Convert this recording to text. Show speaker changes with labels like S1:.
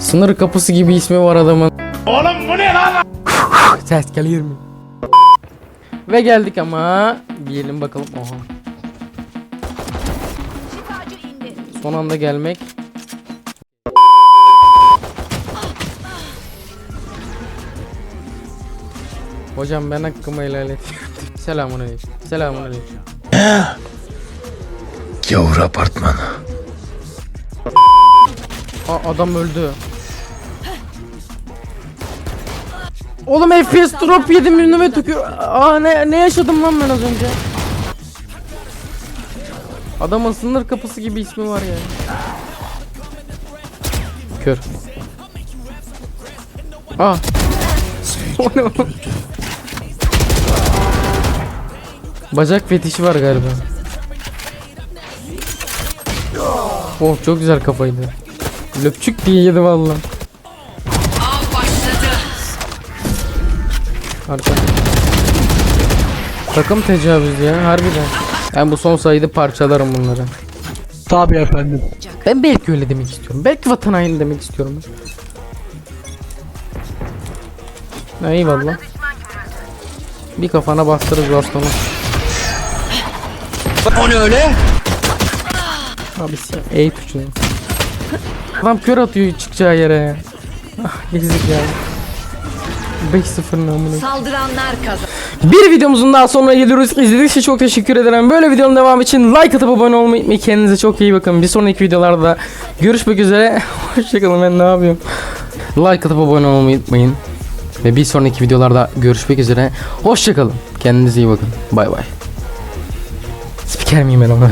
S1: Sınır kapısı gibi ismi var adamın.
S2: Oğlum bu ne lan?
S1: Ses geliyor mu? Ve geldik ama diyelim bakalım. Oha. Son anda gelmek. Hocam ben hakkımı helal et. Selamun aleyküm. Selamun aleyküm.
S3: Gavur apartmanı.
S1: Aa, adam öldü. Oğlum FPS drop yedim önüme tükür. Aa ne ne yaşadım lan ben az önce? Adamın sınır kapısı gibi ismi var ya. Kör. Aa. O ne? Bacak fetişi var galiba. Oh çok güzel kafaydı. Löpçük diye yedi valla. Arka. Takım tecavüz ya harbiden. Ben bu son sayıda parçalarım bunları.
S4: Tabii efendim.
S1: Ben belki öyle demek istiyorum. Belki vatan haini demek istiyorum. Ha, eyvallah. Bir kafana bastırırız bastonu.
S4: O ne öyle?
S1: Abi sen E tuşunu. Adam kör atıyor çıkacağı yere ya. Ah ya. 5-0 namını.
S5: Saldıranlar kazan.
S1: Bir videomuzun daha sonuna geliyoruz. İzlediğiniz için çok teşekkür ederim. Böyle videonun devamı için like atıp abone olmayı unutmayın. Kendinize çok iyi bakın. Bir sonraki videolarda görüşmek üzere. Hoşçakalın ben ne yapıyorum. Like atıp abone olmayı unutmayın. Ve bir sonraki videolarda görüşmek üzere. Hoşçakalın. Kendinize iyi bakın. Bay bay. Spiker miyim ben ona?